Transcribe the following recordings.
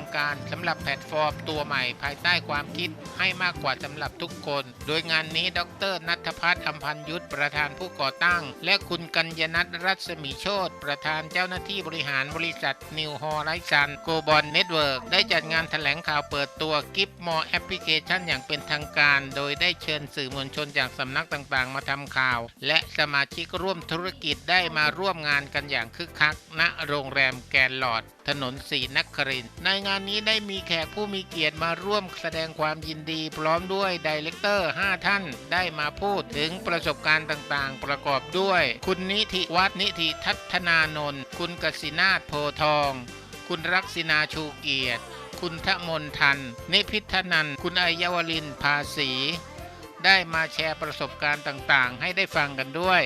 างการสำหรับแพลตฟอร์มตัวใหม่ภายใต้ความคิดให้มากกว่าสำหรับทุกคน โดยงานนี้ดรนัทพัฒน์อัมพันยุทธประธานผู้ก่อตั้ง และคุณกัญญนัทรัศมีโชตประธานเจ้าหน้าที่บริหารบริษัท New Horizon Global Network ได้จัดงานแถลงข่าวเปิดตัวกิฟ More Application อย่างเป็นทางการ โดยได้เชิญสื่อมวลชนจากสำนักต่างๆ มาทำข่าว และสมาชิกร่วมธุรกิจได้มาร่วมงานกันอย่างคึกคัก ณโรงแรมแกนลอดถนนสีนครินทร์ในงานนี้ได้มีแขกผู้มีเกียรติมาร่วมแสดงความยินดี พร้อมด้วยดีเลกเตอร์ 5 ท่าน ได้มาพูดถึงประสบการณ์ต่างๆ ประกอบด้วย คุณนิธิวัฒนิธิทัศนานนท์คุณกสินาถโพทอง คุณรักษินาชูเกียรติ คุณทะมนทัน นิพิธนัน คุณอัยวลินภาษี ได้มาแชร์ประสบการณ์ต่างๆ ให้ได้ฟังกันด้วย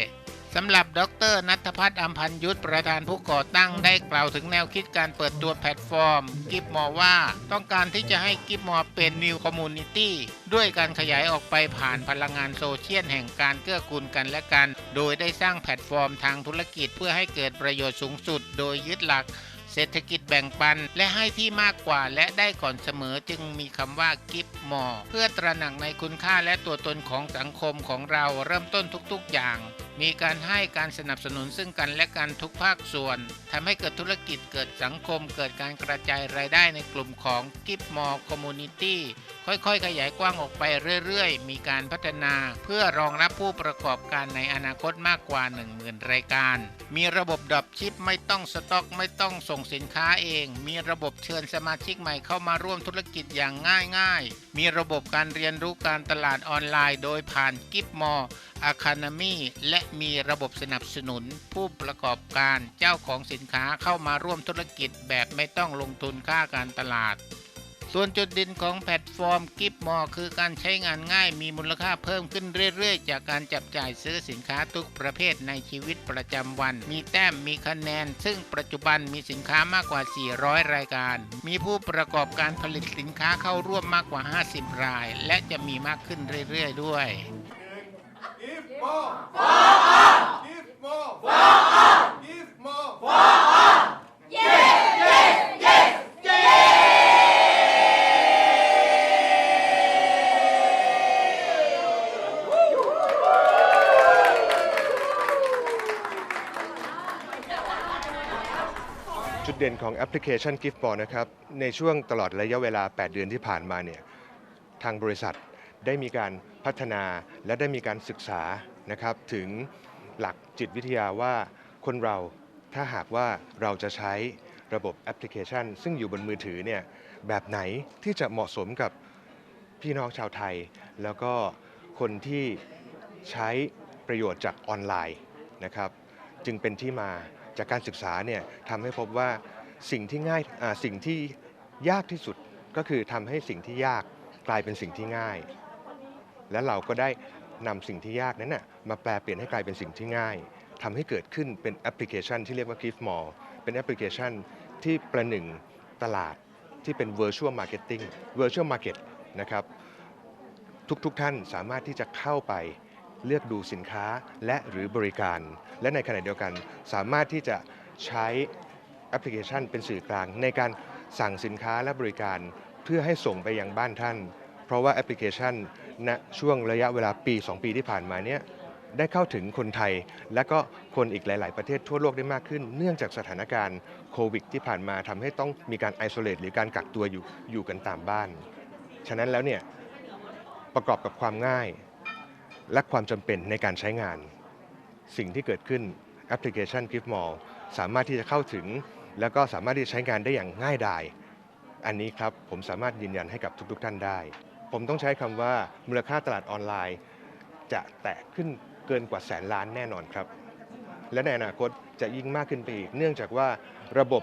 สำหรับดรนัทพัฒน์อัมพันยุทธประธานผู้ก่อตั้งได้กล่าวถึงแนวคิดการเปิดตัวแพลตฟอร์ม กิฟมอว่า ต้องการที่จะให้กิฟมอเป็น New Community ด้วยการขยายออกไปผ่านพลังงานโซเชียลแห่งการเกื้อกูลกันและกัน โดยได้สร้างแพลตฟอร์มทางธุรกิจเพื่อให้เกิดประโยชน์สูงสุด โดยยึดหลักเศรษฐกิจแบ่งปัน และให้ที่มากกว่าและได้ก่อนเสมอจึงมีคำว่ากิฟมอเพื่อตระหนักในคุณค่าและตัวตนของสังคมของเราเริ่มต้นทุกๆอย่าง มีการให้การสนับสนุนซึ่งกันและกันทุกภาคส่วนทำให้เกิดธุรกิจเกิดสังคม เกิดการกระจายรายได้ในกลุ่มของกิฟมอคอมมูนิตี้ค่อยๆ ขยายกว้างออกไปเรื่อยๆ มีการพัฒนาเพื่อรองรับผู้ประกอบการในอนาคตมากกว่า 10,000 รายการ มีระบบดรอปชิปไม่ต้องสต็อกไม่ต้องส่งสินค้าเอง มีระบบเชิญสมาชิกใหม่เข้ามาร่วมธุรกิจอย่างง่ายๆ มีระบบการเรียนรู้การตลาดออนไลน์โดยผ่านกิฟมอร์อะคาเดมีและมีระบบสนับสนุนผู้ประกอบการเจ้าของสินค้าเข้ามาร่วมธุรกิจแบบไม่ต้องลงทุนค่าการตลาด ส่วนจุดเด่นของแพลตฟอร์มกิฟมอคือการใช้งานง่ายมีมูลค่าเพิ่มขึ้นเรื่อยๆ จากการจับจ่ายซื้อสินค้าทุกประเภทในชีวิตประจำวัน มีแต้มมีคะแนน ซึ่งปัจจุบันมีสินค้ามากกว่า 400 รายการ มีผู้ประกอบการผลิตสินค้าเข้าร่วมมากกว่า 50 ราย และจะมีมากขึ้นเรื่อยๆ ด้วย Give more! For all! จุดเด่นของแอปพลิเคชัน Giftball นะครับ ในช่วงตลอดระยะเวลา 8 เดือนที่ผ่านมาเนี่ยทางบริษัทได้มีการพัฒนาและได้มีการศึกษานะครับถึงหลักจิตวิทยาว่าคนเราถ้าหากว่าเราจะใช้ระบบแอปพลิเคชัน ซึ่งอยู่บนมือถือเนี่ยแบบไหนที่จะเหมาะสมกับพี่น้องชาวไทย แล้วก็คนที่ใช้ประโยชน์จากออนไลน์นะครับ จึงเป็นที่มา จากการศึกษาเนี่ยทำให้พบว่าสิ่งที่ง่ายสิ่งที่ยากที่สุดก็คือทำให้สิ่งที่ยากกลายเป็นสิ่งที่ง่าย และเราก็ได้นำสิ่งที่ยากนั้นน่ะมาแปลเปลี่ยนให้กลายเป็นสิ่งที่ง่ายทำให้เกิดขึ้นเป็นแอปพลิเคชันที่เรียกว่า Gift Mall เป็นแอปพลิเคชันที่ประหนึ่งตลาดที่เป็น virtual marketing virtual market นะครับ ทุกๆทท่านสามารถที่จะเข้าไป เลือกดูสินค้าและหรือบริการ และในขณะเดียวกันสามารถที่จะใช้แอปพลิเคชันเป็นสื่อกลาง ในการสั่งสินค้าและบริการเพื่อให้ส่งไปยังบ้านท่าน เพราะว่าแอปพลิเคชันณช่วงระยะเวลาปี 2 ปีที่ผ่านมาเนี่ยได้เข้าถึงคนไทย และก็คนอีกหลาย ๆ ประเทศทั่วโลกได้มากขึ้น เนื่องจากสถานการณ์โควิดที่ผ่านมาทำให้ต้องมีการไอโซเลตหรือการกักตัวอยู่อยู่กันตามบ้าน ฉะนั้นแล้วเนี่ยประกอบกับความง่าย และความจำเป็นในการใช้งาน สิ่งที่เกิดขึ้นแอปพลิเคชัน Gift Mall สามารถที่จะเข้าถึง แล้วก็สามารถที่จะใช้งานได้อย่างง่ายดาย อันนี้ครับผมสามารถยืนยันให้กับทุก ๆ ท่านได้ ผมต้องใช้คำว่ามูลค่าตลาดออนไลน์ จะแตะขึ้นเกินกว่าแสนล้านแน่นอนครับ และในอนาคตจะยิ่งมากขึ้นไปอีก เนื่องจากว่าระบบ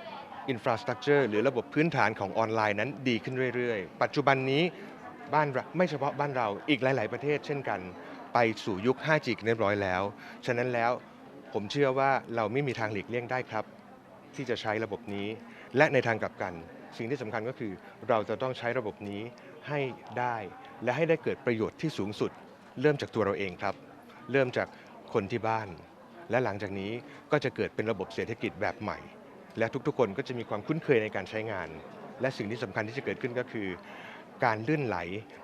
อินฟราสตรักเจอร์หรือระบบพื้นฐานของออนไลน์นั้นดีขึ้นเรื่อย ๆ ปัจจุบันนี้บ้านไม่เฉพาะบ้านเราอีกหลาย ๆ ประเทศเช่นกัน ไปสู่ยุค 5G กันเรียบร้อยแล้ว ฉะนั้นแล้วผมเชื่อว่าเราไม่มีทางหลีกเลี่ยงได้ครับ ที่จะใช้ระบบนี้ และในทางกลับกัน สิ่งที่สำคัญก็คือเราจะต้องใช้ระบบนี้ให้ได้ และให้ได้เกิดประโยชน์ที่สูงสุด เริ่มจากตัวเราเองครับ เริ่มจากคนที่บ้าน และหลังจากนี้ก็จะเกิดเป็นระบบเศรษฐกิจแบบใหม่ และทุกๆ คนก็จะมีความคุ้นเคยในการใช้งาน และสิ่งที่สำคัญที่จะเกิดขึ้นก็คือ การลื่นไหล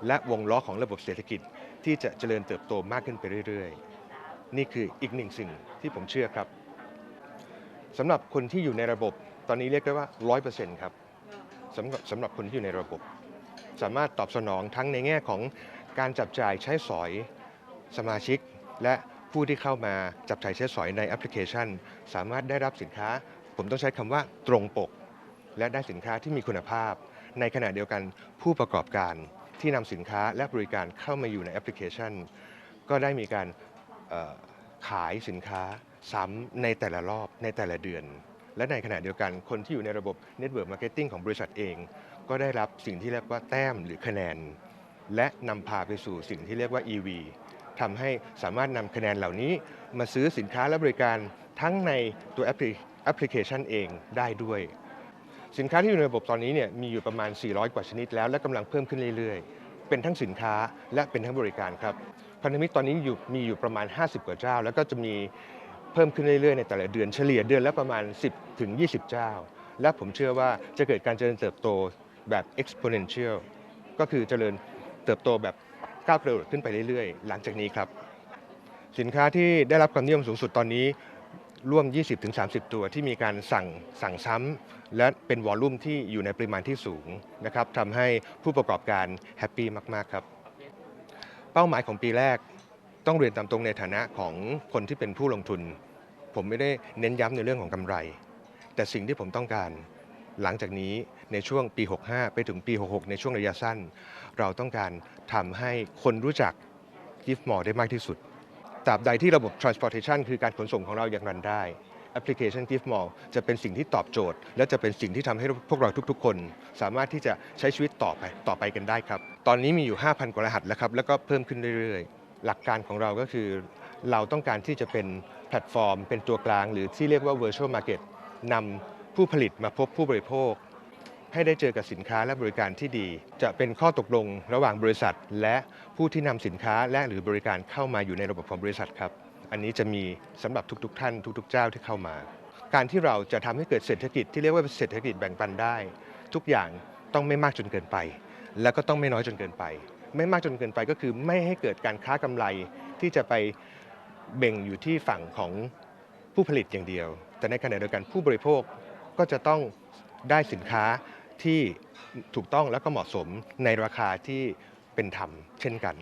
และวงล้อของระบบเศรษฐกิจ ที่จะเจริญเติบโตมากขึ้นไปเรื่อยๆ นี่คืออีกหนึ่งสิ่งที่ผมเชื่อครับสำหรับคนที่อยู่ในระบบตอนนี้เรียกได้ว่า 100%ครับสำหรับสำหรับคนที่อยู่ในระบบ สามารถตอบสนองทั้งในแง่ของการจับจ่ายใช้สอยสมาชิก และผู้ที่เข้ามาจับจ่ายใช้สอยในแอปพลิเคชัน สามารถได้รับสินค้า ผมต้องใช้คำว่าตรงปก และได้สินค้าที่มีคุณภาพ ในขณะเดียวกันผู้ประกอบการที่นำสินค้าและบริการเข้ามาอยู่ในแอปพลิเคชัน ก็ได้มีการขายสินค้าซ้ำในแต่ละรอบในแต่ละเดือน และในขณะเดียวกันคนที่อยู่ในระบบ Network Marketing ของบริษัทเอง ก็ได้รับสิ่งที่เรียกว่าแต้มหรือคะแนน และนำพาไปสู่สิ่งที่เรียกว่า EV ทำให้สามารถนำคะแนนเหล่านี้มาซื้อสินค้าและบริการทั้งในตัวแอปพลิเคชันเองได้ด้วย สินค้าที่อยู่ในระบบตอนนี้เนี่ยมีอยู่ประมาณ 400 กว่าชนิดแล้ว และกำลังเพิ่มขึ้นเรื่อยๆ เป็นทั้งสินค้าและเป็นทั้งบริการครับพันธมิตรตอนนี้อยู่มีอยู่ประมาณ 50 กว่าเจ้า แล้วก็จะมีเพิ่มขึ้นเรื่อยๆ ในแต่ละเดือนเฉลี่ยเดือนละประมาณ 10 ถึง 20 เจ้า และผมเชื่อว่าจะเกิดการเจริญเติบโตแบบ exponential ก็คือเจริญเติบโตแบบก้าวกระโดดขึ้นไปเรื่อยๆ หลังจากนี้ครับ สินค้าที่ได้รับความนิยมสูงสุดตอนนี้ ร่วม 20-30 ตัวที่มีการสั่งสั่งซ้ำและเป็นวอลลุ่มที่อยู่ในปริมาณที่สูงนะครับทำให้ผู้ประกอบการแฮปปี้มาก ๆ ครับ เป้าหมายของปีแรกต้องเรียนตามตรงในฐานะของคนที่เป็นผู้ลงทุน ผมไม่ได้เน้นย้ำในเรื่องของกำไร แต่สิ่งที่ผมต้องการหลังจากนี้ในช่วงปี 65 ไปถึงปี 66 ในช่วงระยะสั้น เราต้องการทำให้คนรู้จัก Gift More ได้มากที่สุด ตราบใดที่ระบบ transportation คือการขนส่งของเรายังรันได้แอปพลิเคชัน Gift Mall จะเป็นสิ่งที่ตอบโจทย์ และจะเป็นสิ่งที่ทำให้พวกเราทุกๆ คน สามารถที่จะใช้ชีวิตต่อไปต่อไปกันได้ครับ ตอนนี้มีอยู่ 5,000 กว่ารหัสแล้วครับ แล้วก็เพิ่มขึ้นเรื่อยๆ หลักการของเราก็คือ เราต้องการที่จะเป็นแพลตฟอร์ม เป็นตัวกลาง หรือที่เรียกว่า virtual market นำผู้ผลิตมาพบผู้บริโภค ให้ได้เจอกับสินค้าและบริการที่ดี จะเป็นข้อตกลงระหว่างบริษัท และ ผู้ที่นำสินค้าและหรือบริการเข้ามาอยู่ในระบบของบริษัทครับ อันนี้จะมีสำหรับทุก ๆ ท่านทุก ๆ เจ้าที่เข้ามา การที่เราจะทำให้เกิดเศรษฐกิจที่เรียกว่าเศรษฐกิจแบ่งปันได้ ทุกอย่างต้องไม่มากจนเกินไป แล้วก็ต้องไม่น้อยจนเกินไป ไม่มากจนเกินไปก็คือไม่ให้เกิดการค้ากำไรที่จะไปเบ่งอยู่ที่ฝั่งของผู้ผลิตอย่างเดียว แต่ในขณะเดียวกันผู้บริโภคก็จะต้องได้สินค้าที่ถูกต้องและก็เหมาะสมในราคาที่ เป็นธรรมเช่นกัน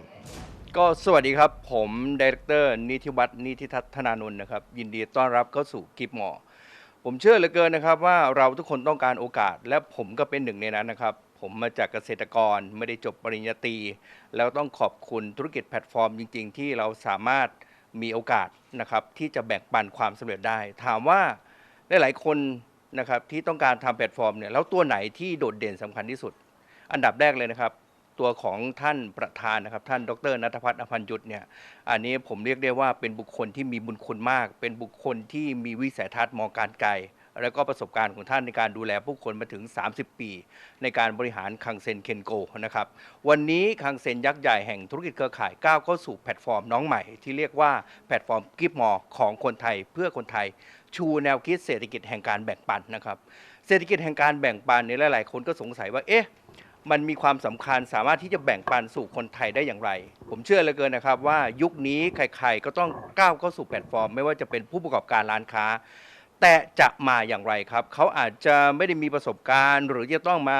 ก็สวัสดีครับ ผมดีเรคเตอร์นิติวัฒน์นิติทัศนานนท์นะครับ ยินดีต้อนรับเข้าสู่กิฟมอ ผมเชื่อเหลือเกินนะครับว่าเราทุกคนต้องการโอกาส และผมก็เป็นหนึ่งในนั้นนะครับ ผมมาจากเกษตรกรไม่ได้จบปริญญาตรีแล้วต้องขอบคุณธุรกิจแพลตฟอร์มจริง ๆ ที่เราสามารถมีโอกาสนะครับที่จะแบ่งปันความสำเร็จได้ ถามว่าหลายๆคนนะครับที่ต้องการทำแพลตฟอร์มเนี่ยแล้วตัวไหนที่โดดเด่นสำคัญที่สุด อันดับแรกเลยนะครับ ตัวของท่านประธานนะครับ ท่านดรนัทพัฒน์อภันยุทธ์เนี่ยอันนี้ผมเรียกได้ว่าเป็นบุคคลที่มีบุญคุณมาก เป็นบุคคลที่มีวิสัยทัศน์มองการไกลแล้วก็ประสบการณ์ของท่านในการดูแลผู้คนมาถึง 30 ปี ในการบริหารคังเซนเคนโกนะครับ วันนี้คังเซนยักษ์ใหญ่แห่งธุรกิจเครือข่ายก้าวเข้าสู่แพลตฟอร์มน้องใหม่ ที่เรียกว่าแพลตฟอร์มกิฟมอของคนไทยเพื่อคนไทย ชูแนวคิดเศรษฐกิจแห่งการแบ่งปันนะครับเศรษฐกิจแห่งการแบ่งปันเนี่ยหลาย ๆ คนก็สงสัยว่าเอ๊ะ มันมีความสำคัญสามารถที่จะแบ่งปันสู่คนไทยได้อย่างไร ผมเชื่อเหลือเกินนะครับว่ายุคนี้ใครๆก็ต้องก้าวเข้าสู่แพลตฟอร์ม ไม่ว่าจะเป็นผู้ประกอบการร้านค้า แต่จะมาอย่างไรครับ เขาอาจจะไม่ได้มีประสบการณ์ หรือจะต้องมา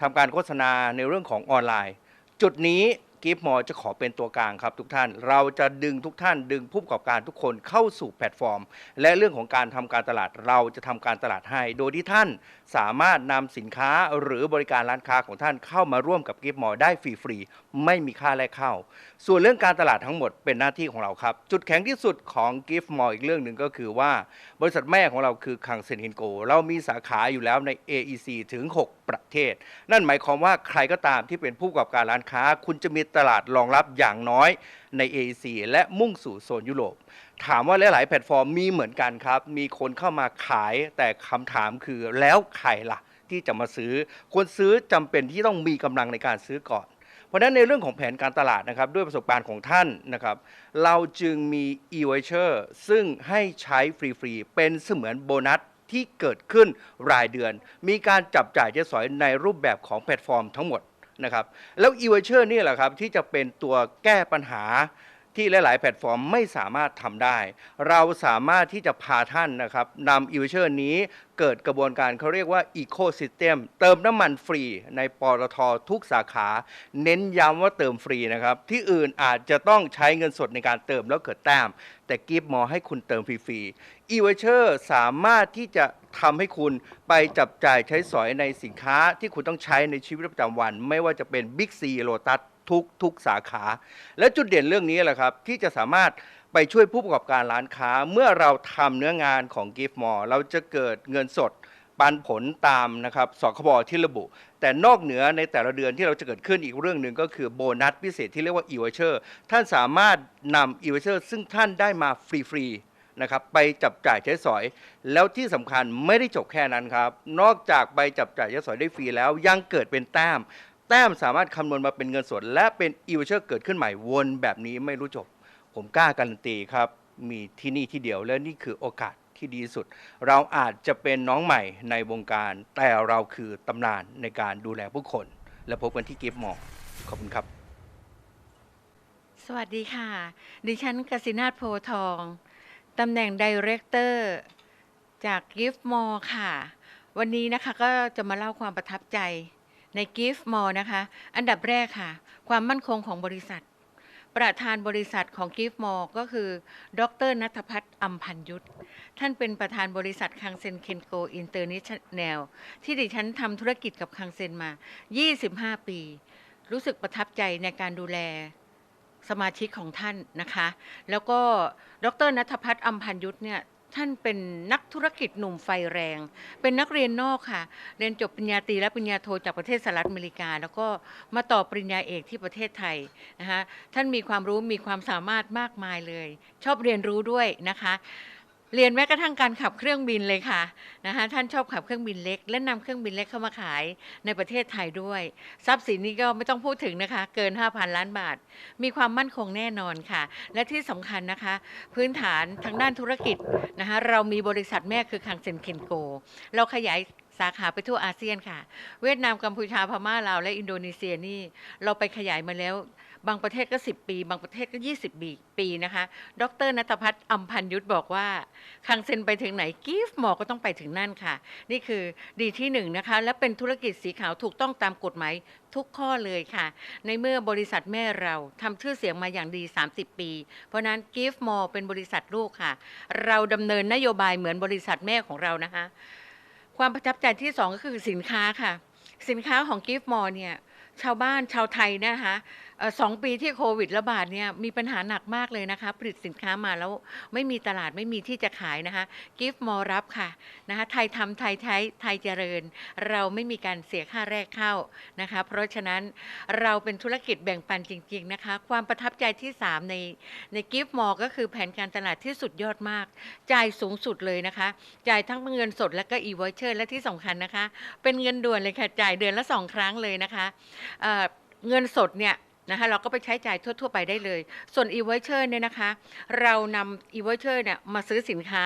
ทำการโฆษณาในเรื่องของออนไลน์ จุดนี้ กิฟมอจะขอเป็นตัวกลางครับทุกท่าน เราจะดึงทุกท่านดึงผู้ประกอบการทุกคนเข้าสู่แพลตฟอร์ม และเรื่องของการทำการตลาดเราจะทำการตลาดให้ โดยที่ท่านสามารถนำสินค้าหรือบริการร้านค้าของท่านเข้ามาร่วมกับกิฟมอได้ฟรีๆไม่มีค่าแลกเข้า ส่วนเรื่องการตลาดทั้งหมดเป็นหน้าที่ของเราครับ จุดแข็งที่สุดของ Gift Mall อีกเรื่องหนึ่งก็คือว่า บริษัทแม่ของเราคือคังเซนเฮนโกเรามีสาขาอยู่แล้วใน AEC ถึง 6 ประเทศ นั่นหมายความว่าใครก็ตามที่เป็นผู้ประกอบการร้านค้า คุณจะมีตลาดรองรับอย่างน้อยใน AEC และมุ่งสู่โซนยุโรป ถามว่าหลาย ๆ แพลตฟอร์มมีเหมือนกันครับ มีคนเข้ามาขายแต่คำถามคือแล้วใครล่ะ ที่จะมาซื้อ คนซื้อจำเป็นที่ต้องมีกำลังในการซื้อก่อนเพราะฉะนั้นในเรื่องของแผนการตลาดนะครับด้วยประสบการณ์ของท่านนะครับเราจึงมี e-voucher ซึ่งให้ใช้ฟรี ๆ เป็นเสมือนโบนัสที่เกิดขึ้นรายเดือน มีการจับจ่ายใช้สอยในรูปแบบของแพลตฟอร์มทั้งหมด นะครับแล้ว e v o u c h e r นี่แหละครับที่จะเป็นตัวแก้ปัญหาที่หลาย ๆ แพลตฟอร์มไม่สามารถทำได้ เราสามารถที่จะพาท่านนะครับนำ e v o u c h e r นี้เกิดกระบวนการเขาเรียกว่า Ecosystem เติมน้ำมันฟรีในปตททุกสาขา เน้นย้ำว่าเติมฟรีนะครับ ที่อื่นอาจจะต้องใช้เงินสดในการเติมแล้วเกิดแต้ม แต่กิฟมอให้คุณเติมฟรีๆ e v o u c h e r สามารถที่จะทำให้คุณไปจับจ่ายใช้สอยในสินค้าที่คุณต้องใช้ในชีวิตประจำวัน ไม่ว่าจะเป็น Big C Lotus ทุกทุกสาขา และจุดเด่นเรื่องนี้แหละครับ ที่จะสามารถ ไปช่วยผู้ประกอบการร้านค้า เมื่อเราทำเนื้องานของ Gift m o r e เราจะเกิดเงินสดปันผลตามนะครับสคบที่ระบุ แต่นอกเหนือในแต่ละเดือนที่เราจะเกิดขึ้นอีกเรื่องหนึ่งก็คือโบนัสพิเศษที่เรียกว่า e v o u c h e r ท่านสามารถนำ e v o u c h e r ซึ่งท่านได้มาฟรีๆนะครับไปจับจ่ายใช้สอย แล้วที่สำคัญไม่ได้จบแค่นั้นครับ นอกจากไปจับจ่ายใช้สอยได้ฟรีแล้วยังเกิดเป็นแต้ม แต้มสามารถคำนวณมาเป็นเงินสด และเป็น e v o u c h e r เกิดขึ้นใหม่วนแบบนี้ไม่รู้จบ ผมกล้าการันตีครับ มีที่นี่ที่เดียวและนี่คือโอกาสที่ดีสุด เราอาจจะเป็นน้องใหม่ในวงการ แต่เราคือตำนานในการดูแลผู้คน และพบกันที่กิฟต์มอขอบคุณครับ สวัสดีค่ะ ดิฉันกสินาถโพทองตำแหน่งดีเรคเตอร์จาก Gift m o r e ค่ะ วันนี้นะคะก็จะมาเล่าความประทับใจใน Gift m o r e นะคะ อันดับแรกค่ะ ความมั่นคงของบริษัท ประธานบริษัทของ Gift m o r e ก็คือ ดรนัทพัฒน์อัมพันยุทธท่านเป็นประธานบริษัทคังเซนเคนโกอินเตอร์เนชั่นแนลที่ดิฉันทำธุรกิจกับคังเซนมา 25 ปี รู้สึกประทับใจในการดูแลสมาชิกของท่านนะคะ แล้วก็ดรนัทพัฒน์อัมพันยุทธเนี่ย ท่านเป็นนักธุรกิจหนุ่มไฟแรง เป็นนักเรียนนอกค่ะ เรียนจบปริญญาตรีและปริญญาโทจากประเทศสหรัฐอเมริกา แล้วก็มาต่อปริญญาเอกที่ประเทศไทยนะคะท่านมีความรู้มีความสามารถมากมายเลย ชอบเรียนรู้ด้วยนะคะ เรียนแม้กระทั่งการขับเครื่องบินเลยค่ะนะคะท่านชอบขับเครื่องบินเล็ก และนำเครื่องบินเล็กเข้ามาขายในประเทศไทยด้วย ทรัพย์สินนี้ก็ไม่ต้องพูดถึงนะคะ เกิน 5,000 ล้านบาท มีความมั่นคงแน่นอนค่ะ และที่สำคัญนะคะ พื้นฐานทางด้านธุรกิจนะคะเรามีบริษัทแม่คือคังเซนเคนโก เราขยายสาขาไปทั่วอาเซียนค่ะ เวียดนามกัมพูชาพม่าลาวและอินโดนีเซียนี่ เราไปขยายมาแล้ว บางประเทศก็ 10 ปี บางประเทศก็ 20 ปีปีนะคะ ดรนัทพัฒน์อัมพันยุทธบอกว่า คังเซนไปถึงไหนกิฟต์มอก็ต้องไปถึงนั่นค่ะ นี่คือดีที่หนึ่งนะคะ และเป็นธุรกิจสีขาวถูกต้องตามกฎหมายทุกข้อเลยค่ะ ในเมื่อบริษัทแม่เราทำชื่อเสียงมาอย่างดี 30 ปี เพราะนั้นกิฟมอเป็นบริษัทลูกค่ะ เราดำเนินนโยบายเหมือนบริษัทแม่ของเรานะคะ ความประทับใจที่สองก็คือสินค้าค่ะ สินค้าของกิฟมอเนี่ย ชาวบ้านชาวไทยนะคะสองปีที่โควิดระบาดเนี่ยมีปัญหาหนักมากเลยนะคะ ผลิตสินค้ามาแล้วไม่มีตลาดไม่มีที่จะขายนะคะกิฟต์มอรับค่ะนะคะไทยทำไทยใช้ไทยเจริญ เราไม่มีการเสียค่าแรกเข้านะคะ เพราะฉะนั้นเราเป็นธุรกิจแบ่งปันจริง ๆนะคะ ความประทับใจที่ 3 ในในกิฟต์มอก็คือแผนการตลาดที่สุดยอดมาก จ่ายสูงสุดเลยนะคะจ่ายทั้งเงินสดและก็อีวอเชอร์และที่สำคัญนะคะ เป็นเงินด่วนเลยค่ะจ่ายเดือนละสองครั้งเลยนะคะเเงินสดเนี่ย นะคะเราก็ไปใช้จ่ายทั่ว ๆ ไปได้เลย ส่วน e v o u c h e r เนี่ยนะคะ เรานำ e v o u c h e r เนี่ยมาซื้อสินค้า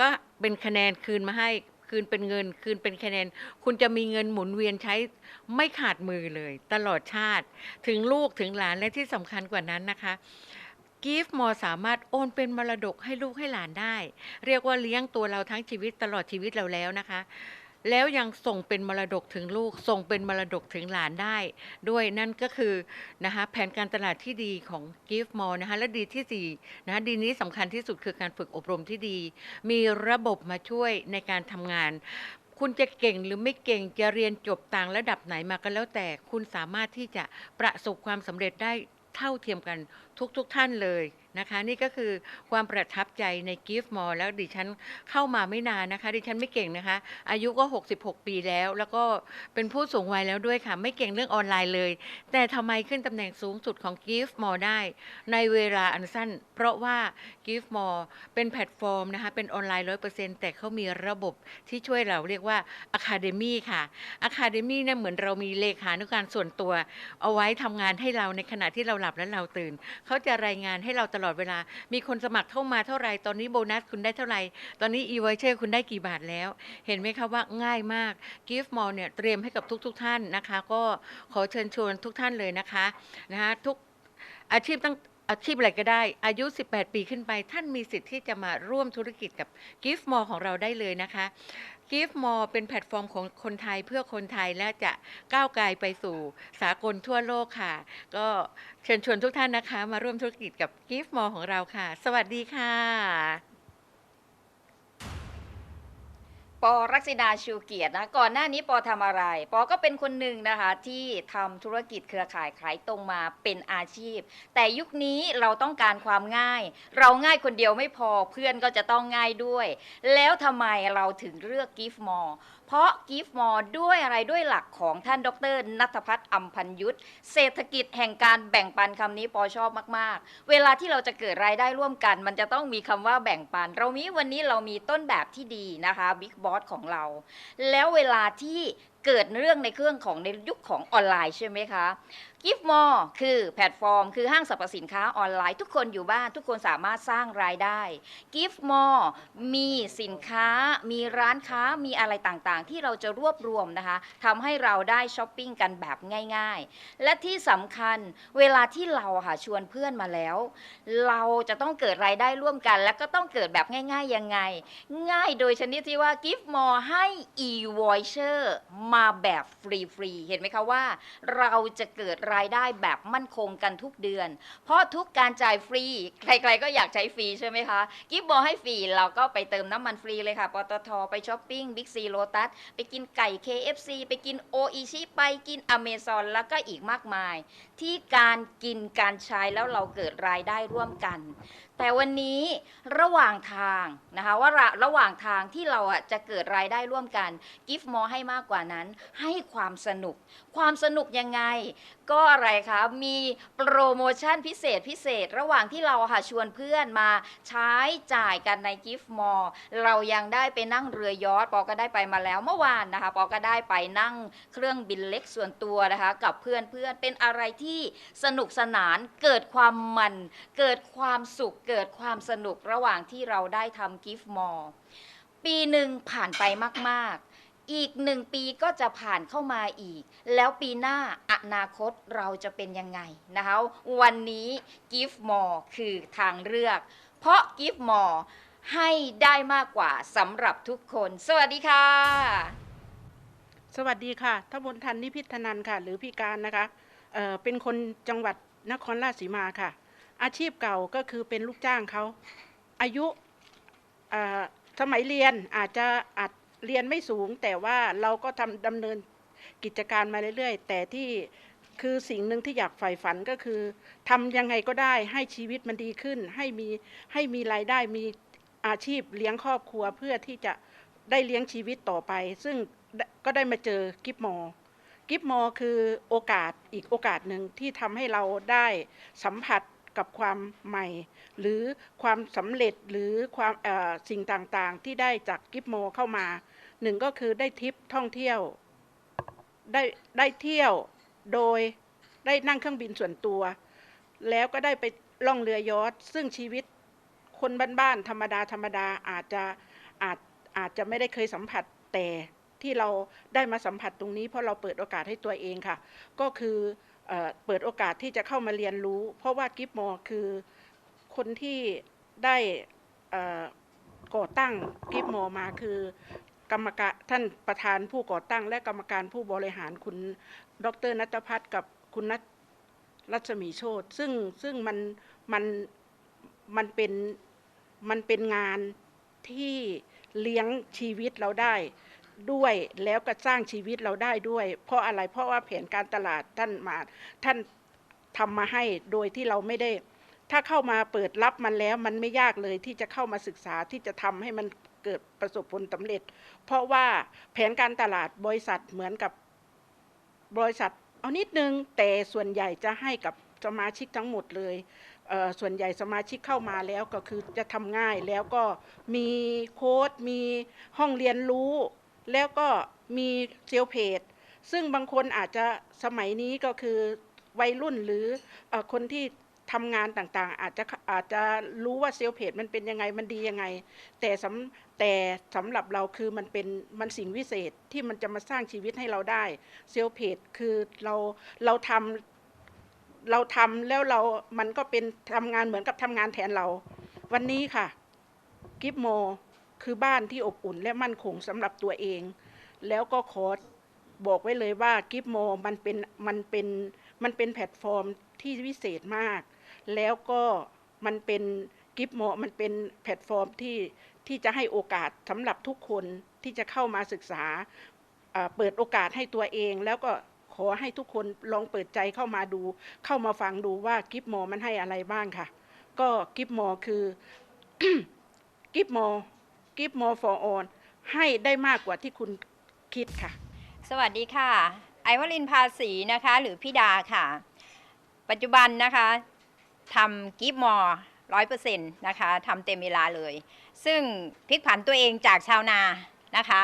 ก็เป็นคะแนนคืนมาให้คืนเป็นเงินคืนเป็นคะแนน คุณจะมีเงินหมุนเวียนใช้ไม่ขาดมือเลย ตลอดชาติ ถึงลูกถึงหลานและที่สำคัญกว่านั้นนะคะกิฟต์มอสามารถโอนเป็นมรดกให้ลูกให้หลานได้ เรียกว่าเลี้ยงตัวเราทั้งชีวิตตลอดชีวิตเราแล้วนะคะ แล้วยังส่งเป็นมรดกถึงลูก ส่งเป็นมรดกถึงหลานได้ ด้วยนั่นก็คือนะคะแผนการตลาดที่ดีของ Gift m o r e นะคะและดีที่สี่นะคะดีนี้สำคัญที่สุดคือการฝึกอบรมที่ดี มีระบบมาช่วยในการทำงานคุณจะเก่งหรือไม่เก่งจะเรียนจบต่างระดับไหนมาก็แล้วแต่ คุณสามารถที่จะประสบความสำเร็จได้เท่าเทียมกัน ทุกๆทท่านเลยนะคะ นี่ก็คือความประทับใจใน Gift m o r e แล้วดิฉันเข้ามาไม่นานนะคะ ดิฉันไม่เก่งนะคะ อายุก็ 66 ปีแล้ว แล้วก็เป็นผู้สูงวัยแล้วด้วยค่ะ ไม่เก่งเรื่องออนไลน์เลย แต่ทำไมขึ้นตำแหน่งสูงสุดของ Gift m o r e ได้ ในเวลาอันสั้น เพราะว่า Gift m o r e เป็นแพลตฟอร์มนะคะ เป็นออนไลน์ 100%แต่เขามีระบบที่ช่วยเราเรียกว่า Academy ค่ะ Academy เนี่ยเหมือนเรามีเลขานุการส่วนตัว เอาไว้ทำงานให้เราในขณะที่เราหลับและเราตื่นเขาจะรายงานให้เราตลอดเวลา มีคนสมัครเข้ามาเท่าไหร่ ตอนนี้โบนัสคุณได้เท่าไหร่ ตอนนี้ e v o u c h e r คุณได้กี่บาทแล้ว เห็นไหมคะว่าง่ายมาก Gift Mall เนี่ยเตรียมให้กับทุก ๆทท่านนะคะ ก็ขอเชิญชวนทุกท่านเลยนะคะนะคะทุกอาชีพตั้ง อาชีพอะไรก็ได้ อายุ 18 ปีขึ้นไป ท่านมีสิทธิ์ที่จะมาร่วมธุรกิจกับ Gift m o r e ของเราได้เลยนะคะ Gift m o r e เป็นแพลตฟอร์มของคนไทยเพื่อคนไทยและจะก้าวไกลไปสู่สากลทั่วโลกค่ะ ก็เชิญชวนทุกท่านนะคะ มาร่วมธุรกิจกับ Gift m o r e ของเราค่ะ สวัสดีค่ะ ปอรักษินาชูเกียรตินะก่อนหน้านี้ปอทำอะไร ปอก็เป็นคนหนึ่งนะคะ ที่ทำธุรกิจเครือข่ายขายตรงมาเป็นอาชีพ แต่ยุคนี้เราต้องการความง่าย เราง่ายคนเดียวไม่พอเพื่อนก็จะต้องง่ายด้วย แล้วทำไมเราถึงเลือกกิฟต์มอล เพราะกิฟมอลด้วยอะไรด้วยหลักของท่านดรนัทพัฒน์อัมพันยุทธเศรษฐกิจแห่งการแบ่งปันคำนี้ปอชอบมาก ๆ เวลาที่เราจะเกิดรายได้ร่วมกัน มันจะต้องมีคำว่าแบ่งปัน เรามีวันนี้เรามีต้นแบบที่ดีนะคะบิ๊กบอสของเรา แล้วเวลาที่ เกิดเรื่องในเครื่องของในยุคของออนไลน์ใช่ไหมคะกิฟต์มอลคือแพลตฟอร์ม คือห้างสรรพสินค้าออนไลน์ ทุกคนอยู่บ้านทุกคนสามารถสร้างรายได้กิฟต์มอลมีสินค้า มีร้านค้ามีอะไรต่างๆ ที่เราจะรวบรวมนะคะทำให้เราได้ช้อปปิ้งกันแบบง่ายๆ และที่สำคัญเวลาที่เราค่ะชวนเพื่อนมาแล้ว เราจะต้องเกิดรายได้ร่วมกัน และก็ต้องเกิดแบบง่ายๆยังไง ง่ายโดยชนิดที่ว่า Gift More ให้ e-voucher มาาแบบฟรีๆ เห็นไหมคะว่า เราจะเกิดรายได้แบบมั่นคงกันทุกเดือน เพราะทุกการจ่ายฟรี ใครๆก็อยากใช้ฟรีใช่ไหมคะ กิฟต์มอให้ฟรีเราก็ไปเติมน้ำมันฟรีเลยค่ะปตทไปช้อปปิ้งบิ๊กซีโลตัสไปกินไก่ KFC ไปกินโออิชิไปกินอเมซอนแล้วก็อีกมากมาย ที่การกินการใช้แล้วเราเกิดรายได้ร่วมกัน แต่วันนี้ระหว่างทางนะคะว่าระระหว่างทางที่เราอะจะเกิดรายได้ร่วมกันกิฟต์มอให้มากกว่านั้น ให้ความสนุก ความสนุกยังไง ก็อะไรคะมีโปรโมชั่นพิเศษพิเศษระหว่างที่เราค่ะชวนเพื่อนมาใช้จ่ายกันในกิฟต์มอลเรายังได้ไปนั่งเรือยอชต์ปอก็ได้ไปมาแล้วเมื่อวานนะคะปอก็ได้ไปนั่งเครื่องบินเล็กส่วนตัวนะคะ กับเพื่อนเพื่อนเป็นอะไรที่สนุกสนานเกิดความมัน เกิดความสุขเกิดความสนุกระหว่างที่เราได้ทำกิฟต์มอลปีหนึ่งผ่านไปมาก อีกหนึ่งปีก็จะผ่านเข้ามาอีก แล้วปีหน้าอนาคตเราจะเป็นยังไงนะคะ วันนี้ Gift More คือทางเลือก เพราะ Gift More ให้ได้มากกว่าสำหรับทุกคน สวัสดีค่ะ สวัสดีค่ะทบนทันนิพิธนันค่ะ หรือพี่การนะคะเเป็นคนจังหวัดนครราชสีมาค่ะ อาชีพเก่าก็คือเป็นลูกจ้างเขา อายุสมัยเรียนอาจจะอาจ เรียนไม่สูงแต่ว่าเราก็ทำดำเนินกิจการมาเรื่อยๆ แต่ที่คือสิ่งหนึ่งที่อยากใฝ่ฝันก็คือทำยังไงก็ได้ให้ชีวิตมันดีขึ้น ให้มีให้มีรายได้มีอาชีพเลี้ยงครอบครัวเพื่อที่จะได้เลี้ยงชีวิตต่อไป ซึ่งก็ได้มาเจอกิฟมอกิฟมอคือโอกาสอีกโอกาสหนึ่งที่ทำให้เราได้สัมผัสกับความใหม่ หรือความสำเร็จหรือความสิ่งต่างๆ ที่ได้จากกิฟมอเข้ามา หนึ่งก็คือได้ทริปท่องเที่ยว ได้ได้เที่ยวโดยได้นั่งเครื่องบินส่วนตัว แล้วก็ได้ไปล่องเรือยอชต์ซึ่งชีวิตคนบ้านๆธรรมดาธรรมดาอาจจะอาจอาจจะไม่ได้เคยสัมผัสแต่ที่เราได้มาสัมผัสตรงนี้เพราะเราเปิดโอกาสให้ตัวเองค่ะ ก็คือเอเปิดโอกาสที่จะเข้ามาเรียนรู้ เพราะว่ากิฟมอคือคนที่ได้ก่อตั้งกิฟมอมาคือ กรรมการท่านประธานผู้ก่อตั้ง และกรรมการผู้บริหารคุณดรนัทพัฒน์กับคุณนัทรัศมีโชตซึ่งซึ่งมันมันมันเป็นมันเป็นงานที่เลี้ยงชีวิตเราได้ด้วยแล้วก็สร้างชีวิตเราได้ด้วย เพราะอะไรเพราะว่าแผนการตลาดท่านมาท่านทำมาให้โดยที่เราไม่ได้ ถ้าเข้ามาเปิดรับมันแล้วมันไม่ยากเลยที่จะเข้ามาศึกษาที่จะทำให้มัน เกิดประสบผลสำเร็จ เพราะว่าแผนการตลาดบริษัทเหมือนกับบริษัทเอานิดนึงแต่ส่วนใหญ่จะให้กับสมาชิกทั้งหมดเลยเส่วนใหญ่สมาชิกเข้ามาแล้วก็คือจะทำง่ายแล้วก็มีโค้ดมีห้องเรียนรู้ แล้วก็มีเซลล์เพจซึ่งบางคนอาจจะสมัยนี้ก็คือวัยรุ่นหรืออคนที่ ทำงานต่างๆ อาจจะอาจจะรู้ว่าเซลล์เพจมันเป็นยังไงมันดียังไง แต่สำแต่สำหรับเราคือมันเป็นมันสิ่งวิเศษที่มันจะมาสร้างชีวิตให้เราได้เซลล์เพจคือเราเราทำเราทำแล้วเรามันก็เป็นทำงานเหมือนกับทำงานแทนเรา วันนี้ค่ะกิฟโมคือบ้านที่อบอุ่นและมั่นคงสำหรับตัวเอง แล้วก็ขอบอกไว้เลยว่ากิฟโมมันเป็นมันเป็นมันเป็นแพลตฟอร์มที่วิเศษมาก แล้วก็มันเป็นกิฟโมมันเป็นแพลตฟอร์มที่ที่จะให้โอกาสสำหรับทุกคนที่จะเข้ามาศึกษา เปิดโอกาสให้ตัวเอง แล้วก็ขอให้ทุกคนลองเปิดใจเข้ามาดู เข้ามาฟังดูว่ากิฟโมมันให้อะไรบ้างค่ะ ก็กิฟโมคือกิฟโมกิฟโม for all ให้ได้มากกว่าที่คุณคิดค่ะ สวัสดีค่ะ ไอวลินภาษีนะคะ หรือพี่ดาค่ะ ปัจจุบันนะคะ ทำกิฟมอร้อยเปอร์เซ็นต์นะคะทำเต็มเวลาเลย ซึ่งพลิกผันตัวเองจากชาวนานะคะ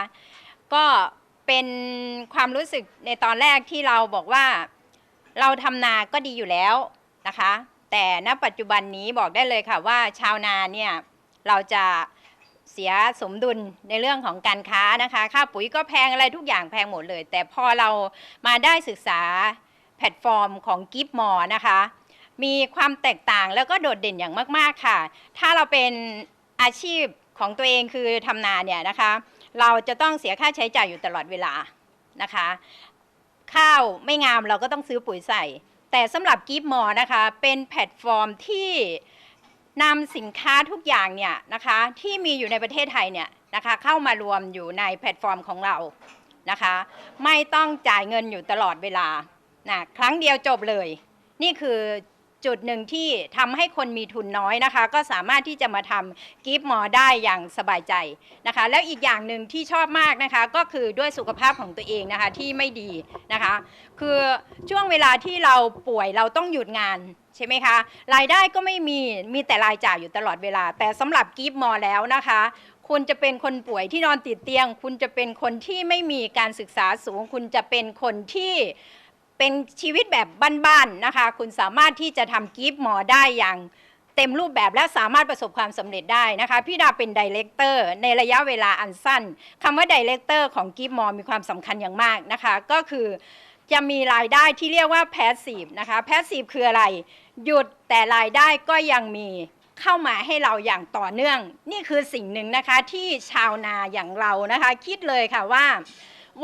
ก็เป็นความรู้สึกในตอนแรกที่เราบอกว่าเราทำนาก็ดีอยู่แล้วนะคะ แต่ณปัจจุบันนี้บอกได้เลยค่ะว่าชาวนาเนี่ยเราจะเสียสมดุลในเรื่องของการค้านะคะค่าปุ๋ยก็แพงอะไรทุกอย่างแพงหมดเลย แต่พอเรามาได้ศึกษาแพลตฟอร์มของกิฟมอนะคะ มีความแตกต่างแล้วก็โดดเด่นอย่างมาก ๆ ค่ะ ถ้าเราเป็นอาชีพของตัวเองคือทำนาเนี่ยนะคะ เราจะต้องเสียค่าใช้จ่ายอยู่ตลอดเวลานะคะ ข้าวไม่งามเราก็ต้องซื้อปุ๋ยใส่ แต่สำหรับกิฟมอนะคะ เป็นแพลตฟอร์มที่นำสินค้าทุกอย่างเนี่ยนะคะที่มีอยู่ในประเทศไทยเนี่ยนะคะเข้ามารวมอยู่ในแพลตฟอร์มของเรานะคะ ไม่ต้องจ่ายเงินอยู่ตลอดเวลานะครั้งเดียวจบเลย นี่คือ จุดหนึ่งที่ทำให้คนมีทุนน้อยนะคะ ก็สามารถที่จะมาทำกิฟต์มอได้อย่างสบายใจนะคะ แล้วอีกอย่างหนึ่งที่ชอบมากนะคะ ก็คือด้วยสุขภาพของตัวเองนะคะที่ไม่ดีนะคะ คือช่วงเวลาที่เราป่วยเราต้องหยุดงานใช่ไหมคะ รายได้ก็ไม่มีมีแต่รายจ่ายอยู่ตลอดเวลา แต่สำหรับกิฟต์มอแล้วนะคะคุณจะเป็นคนป่วยที่นอนติดเตียง คุณจะเป็นคนที่ไม่มีการศึกษาสูง คุณจะเป็นคนที่ เป็นชีวิตแบบบ้านๆนะคะ คุณสามารถที่จะทำกิฟต์หมอได้อย่างเต็มรูปแบบและสามารถประสบความสำเร็จได้นะคะ พี่ดาเป็นดีเลกเตอร์ในระยะเวลาอันสั้นคำว่าดีเลกเตอร์ของกิฟต์มอมีความสำคัญอย่างมากนะคะ ก็คือจะมีรายได้ที่เรียกว่าแพสซีฟนะคะแพสซีฟคืออะไร หยุดแต่รายได้ก็ยังมีเข้ามาให้เราอย่างต่อเนื่อง นี่คือสิ่งหนึ่งนะคะที่ชาวนาอย่างเรานะคะ คิดเลยค่ะว่า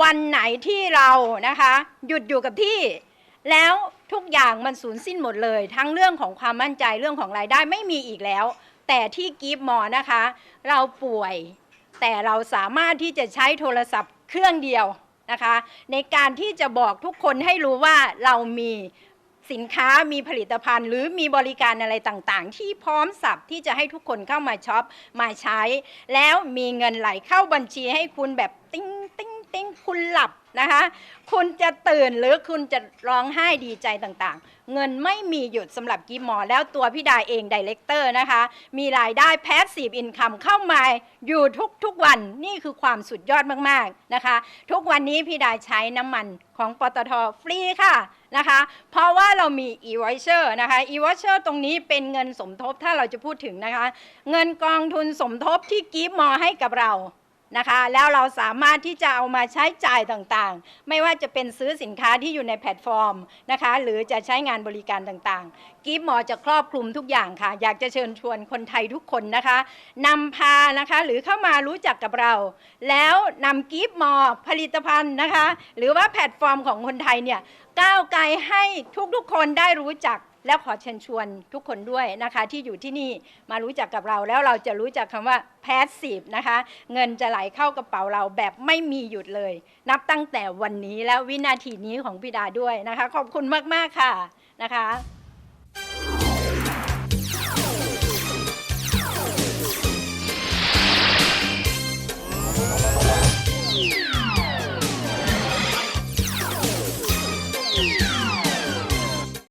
วันไหนที่เรานะคะ หยุดอยู่กับที่ แล้วทุกอย่างมันสูญสิ้นหมดเลย ทั้งเรื่องของความมั่นใจเรื่องของรายได้ไม่มีอีกแล้ว แต่ที่กิฟมอนะคะ เราป่วย แต่เราสามารถที่จะใช้โทรศัพท์เครื่องเดียวนะคะ ในการที่จะบอกทุกคนให้รู้ว่าเรามีสินค้ามีผลิตภัณฑ์ หรือมีบริการอะไรต่างๆ ที่พร้อมสับที่จะให้ทุกคนเข้ามาช็อปมาใช้ แล้วมีเงินไหลเข้าบัญชีให้คุณแบบ ติ้งติ้งติ้งคุณหลับนะคะ คุณจะตื่นหรือคุณจะร้องไห้ดีใจต่างๆ เงินไม่มีหยุดสำหรับกิมมอแล้วตัวพี่ดาเองดีเลกเตอร์นะคะ มีรายได้แพสซีฟอินคัมเข้ามาอยู่ทุกๆวันนี่คือความสุดยอดมากๆนะคะ ทุกวันนี้พี่ดาใช้น้ำมันของปตทฟรีค่ะนะคะ เพราะว่าเรามี e-voucher นะคะ e-voucher ตรงนี้เป็นเงินสมทบถ้าเราจะพูดถึงนะคะ เงินกองทุนสมทบที่กิฟมอให้กับเรา นะคะ แล้วเราสามารถที่จะเอามาใช้จ่ายต่างๆ ไม่ว่าจะเป็นซื้อสินค้าที่อยู่ในแพลตฟอร์มนะคะ หรือจะใช้งานบริการต่างๆ กิฟมอจะครอบคลุมทุกอย่างค่ะ อยากจะเชิญชวนคนไทยทุกคนนะคะนำพานะคะหรือเข้ามารู้จักกับเรา แล้วนำกิฟมอผลิตภัณฑ์นะคะ หรือว่าแพลตฟอร์มของคนไทยเนี่ยก้าวไกลให้ทุกๆคนได้รู้จัก แล้วขอเชิญชวนทุกคนด้วยนะคะที่อยู่ที่นี่มารู้จักกับเราแล้วเราจะรู้จักคำว่าแพสซีฟนะคะ เงินจะไหลเข้ากระเป๋าเราแบบไม่มีหยุดเลย นับตั้งแต่วันนี้และววินาทีนี้ของพิดาด้วยนะคะ ขอบคุณมาก ๆ ค่ะนะคะ